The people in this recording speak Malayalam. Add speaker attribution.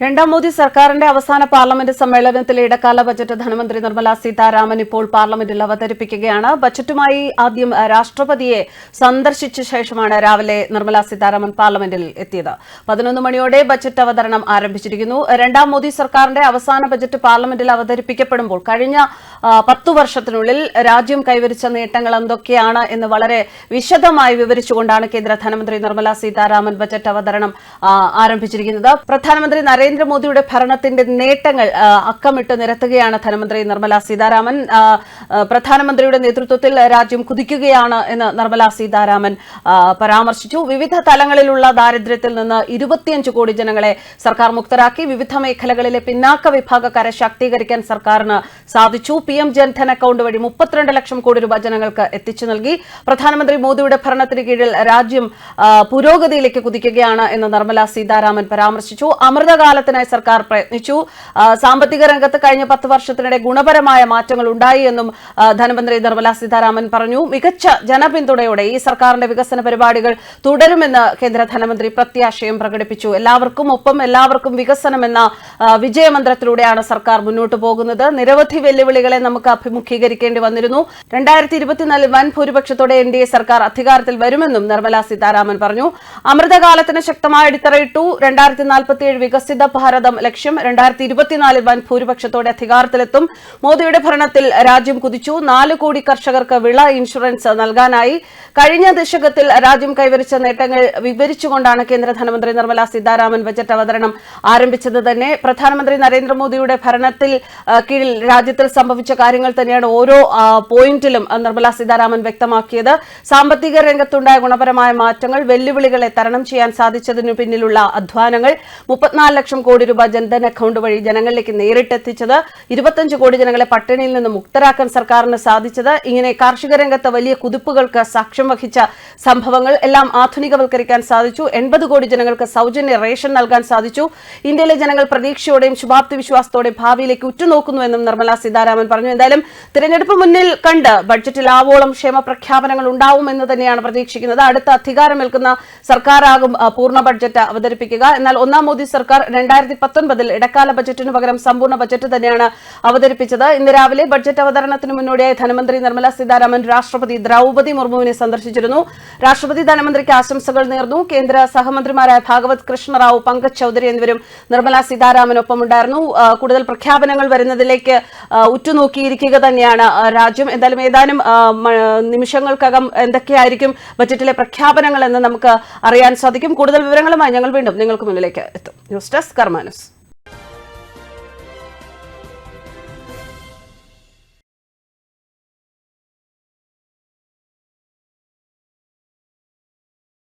Speaker 1: രണ്ടാം മോദി സർക്കാരിന്റെ അവസാന പാർലമെന്റ് സമ്മേളനത്തിലെ ഇടക്കാല ബജറ്റ് ധനമന്ത്രി നിർമ്മല സീതാരാമൻ ഇപ്പോൾ പാർലമെന്റിൽ അവതരിപ്പിക്കുകയാണ്. ബജറ്റുമായി ആദ്യം രാഷ്ട്രപതിയെ സന്ദർശിച്ച ശേഷമാണ് രാവിലെ നിർമ്മല സീതാരാമൻ പാർലമെന്റിൽ എത്തിയത്. പതിനൊന്ന് മണിയോടെ ബജറ്റ് അവതരണം ആരംഭിച്ചിരിക്കുന്നു. രണ്ടാം മോദി സർക്കാരിന്റെ അവസാന ബജറ്റ് പാർലമെന്റിൽ അവതരിപ്പിക്കപ്പെടുമ്പോൾ കഴിഞ്ഞ പത്തു വർഷത്തിനുള്ളിൽ രാജ്യം കൈവരിച്ച നേട്ടങ്ങൾ എന്തൊക്കെയാണ് എന്ന് വളരെ വിശദമായി വിവരിച്ചുകൊണ്ടാണ് കേന്ദ്ര ധനമന്ത്രി നിർമ്മല സീതാരാമൻ ബജറ്റ് അവതരണം ആരംഭിച്ചിരിക്കുന്നത്. പ്രധാനമന്ത്രി നരേന്ദ്രമോദിയുടെ ഭരണത്തിന്റെ നേട്ടങ്ങൾ അക്കമിട്ട് നിരത്തുകയാണ് ധനമന്ത്രി നിർമ്മല സീതാരാമൻ. പ്രധാനമന്ത്രിയുടെ നേതൃത്വത്തിൽ രാജ്യം കുതിക്കുകയാണ് എന്ന് നിർമ്മല സീതാരാമൻ പരാമർശിച്ചു. വിവിധ തലങ്ങളിലുള്ള ദാരിദ്ര്യത്തിൽ നിന്ന് ഇരുപത്തിയഞ്ച് കോടി ജനങ്ങളെ സർക്കാർ മുക്തരാക്കി. വിവിധ മേഖലകളിലെ പിന്നാക്ക വിഭാഗക്കാരെ ശാക്തീകരിക്കാൻ സർക്കാരിന് സാധിച്ചു. പി എം ജൻധൻ അക്കൌണ്ട് വഴി മുപ്പത്തിരണ്ട് ലക്ഷം കോടി രൂപ ജനങ്ങൾക്ക് എത്തിച്ചു നൽകി. പ്രധാനമന്ത്രി മോദിയുടെ ഭരണത്തിന് കീഴിൽ രാജ്യം പുരോഗതിയിലേക്ക് കുതിക്കുകയാണ് എന്ന് നിർമ്മല സീതാരാമൻ പരാമർശിച്ചു. അമൃതകാലത്തിനായി സർക്കാർ പ്രയത്നിച്ചു. സാമ്പത്തിക രംഗത്ത് കഴിഞ്ഞ പത്ത് വർഷത്തിനിടെ ഗുണപരമായ മാറ്റങ്ങൾ ഉണ്ടായി എന്നും ധനമന്ത്രി നിർമ്മല സീതാരാമൻ പറഞ്ഞു. മികച്ച ജനപിന്തുണയോടെ ഈ സർക്കാരിന്റെ വികസന പരിപാടികൾ തുടരുമെന്ന് കേന്ദ്ര ധനമന്ത്രി പ്രത്യാശയം പ്രകടിപ്പിച്ചു. എല്ലാവർക്കും ഒപ്പം എല്ലാവർക്കും വികസനം എന്ന വിജയമന്ത്രത്തിലൂടെയാണ് സർക്കാർ മുന്നോട്ട് പോകുന്നത്. നിരവധി വെല്ലുവിളികളെ നമുക്ക് അഭിമുഖീകരിക്കേണ്ടി വന്നിരുന്നു. രണ്ടായിരത്തി ഇരുപത്തിനാലിൽ വൻ ഭൂരിപക്ഷത്തോടെ എൻ ഡി എ സർക്കാർ അധികാരത്തിൽ വരുമെന്നും നിർമ്മല സീതാരാമൻ പറഞ്ഞു. അമൃതകാലത്തിന് ശക്തമായ അടിത്തറയിട്ടു രണ്ടായിരത്തി നാൽപ്പത്തിയേഴ് വികസിത ഭാരതം ലക്ഷ്യം രണ്ടായിരത്തി ഇരുപത്തിനാലിൽ വൻ ഭൂരിപക്ഷത്തോടെ അധികാരത്തിലെത്തും. മോദിയുടെ ഭരണത്തിൽ രാജ്യം കുതിച്ചു. നാല് കോടി കർഷകർക്ക് വിള ഇൻഷുറൻസ് നൽകാനായി. കഴിഞ്ഞ ദശകത്തിൽ രാജ്യം കൈവരിച്ച നേട്ടങ്ങൾ വിവരിച്ചുകൊണ്ടാണ് കേന്ദ്ര ധനമന്ത്രി നിർമ്മല സീതാരാമൻ ബജറ്റ് അവതരണം ആരംഭിച്ചത് തന്നെ. പ്രധാനമന്ത്രി നരേന്ദ്രമോദിയുടെ ഭരണത്തിൽ കീഴിൽ രാജ്യത്തിൽ സംഭവിച്ച കാര്യങ്ങൾ തന്നെയാണ് ഓരോ പോയിന്റിലും നിർമ്മല സീതാരാമൻ വ്യക്തമാക്കിയത്. സാമ്പത്തിക രംഗത്തുണ്ടായ ഗുണപരമായ മാറ്റങ്ങൾ വെല്ലുവിളികളെ തരണം ചെയ്യാൻ സാധിച്ചതിനു പിന്നിലുള്ള അധ്വാനങ്ങൾ മുപ്പത്തിനാല് ലക്ഷം കോടി രൂപ ജൻധൻ അക്കൌണ്ട് വഴി ജനങ്ങളിലേക്ക് നേരിട്ടെത്തിച്ചത് ഇരുപത്തഞ്ച് കോടി ജനങ്ങളെ പട്ടിണിയിൽ നിന്ന് മുക്തരാക്കാൻ സർക്കാരിന് സാധിച്ചത്. ഇങ്ങനെ കാർഷിക രംഗത്ത് വലിയ കുതിപ്പുകൾക്ക് സാക്ഷ്യം വഹിച്ച സംഭവങ്ങൾ എല്ലാം ആധുനികവൽക്കരിക്കാൻ സാധിച്ചു. എൺപത് കോടി ജനങ്ങൾക്ക് സൗജന്യ റേഷൻ നൽകാൻ സാധിച്ചു. ഇന്ത്യയിലെ ജനങ്ങൾ പ്രതീക്ഷയോടെയും ശുഭാപ്തി വിശ്വാസത്തോടെയും ഭാവിയിലേക്ക് ഉറ്റുനോക്കുന്നുവെന്നും നിർമ്മല സീതാരാമൻ പറഞ്ഞു. എന്തായാലും തിരഞ്ഞെടുപ്പ് മുന്നിൽ കണ്ട് ബഡ്ജറ്റിൽ ആവോളം ക്ഷേമ പ്രഖ്യാപനങ്ങൾ ഉണ്ടാവുമെന്ന് തന്നെയാണ് പ്രതീക്ഷിക്കുന്നത്. അടുത്ത അധികാരമേൽക്കുന്ന സർക്കാരാകും പൂർണ ബഡ്ജറ്റ് അവതരിപ്പിക്കുക. എന്നാൽ ഒന്നാം മോദി സർക്കാർ രണ്ടായിരത്തി പത്തൊൻപതിൽ ഇടക്കാല ബജറ്റിന് പകരം സമ്പൂർണ ബജറ്റ് തന്നെയാണ് അവതരിപ്പിച്ചത്. ഇന്ന് രാവിലെ ബഡ്ജറ്റ് അവതരണത്തിന് മുന്നോടിയായി ധനമന്ത്രി നിർമ്മല സീതാരാമൻ രാഷ്ട്രപതി ദ്രൗപതി മുർമുവിനെ സന്ദർശിച്ചിരുന്നു. രാഷ്ട്രപതി ധനമന്ത്രിക്ക് ആശംസകൾ നേർന്നു. കേന്ദ്ര സഹമന്ത്രിമാരായ ഭാഗവത് കൃഷ്ണറാവു പങ്കജ് ചൌധരി എന്നിവരും നിർമ്മല സീതാരാമനൊപ്പമുണ്ടായിരുന്നു. കൂടുതൽ പ്രഖ്യാപനങ്ങൾ വരുന്നതിലേക്ക് ഉറ്റുനോക്കിയിരിക്കുക തന്നെയാണ് രാജ്യം. എന്തായാലും ഏതാനും നിമിഷങ്ങൾക്കകം എന്തൊക്കെയായിരിക്കും ബജറ്റിലെ പ്രഖ്യാപനങ്ങൾ എന്ന് നമുക്ക് അറിയാൻ സാധിക്കും. കൂടുതൽ വിവരങ്ങളുമായി ഞങ്ങൾ വീണ്ടും നിങ്ങൾക്ക് മുന്നിലേക്ക് എത്തും. News desk കർമാനസ്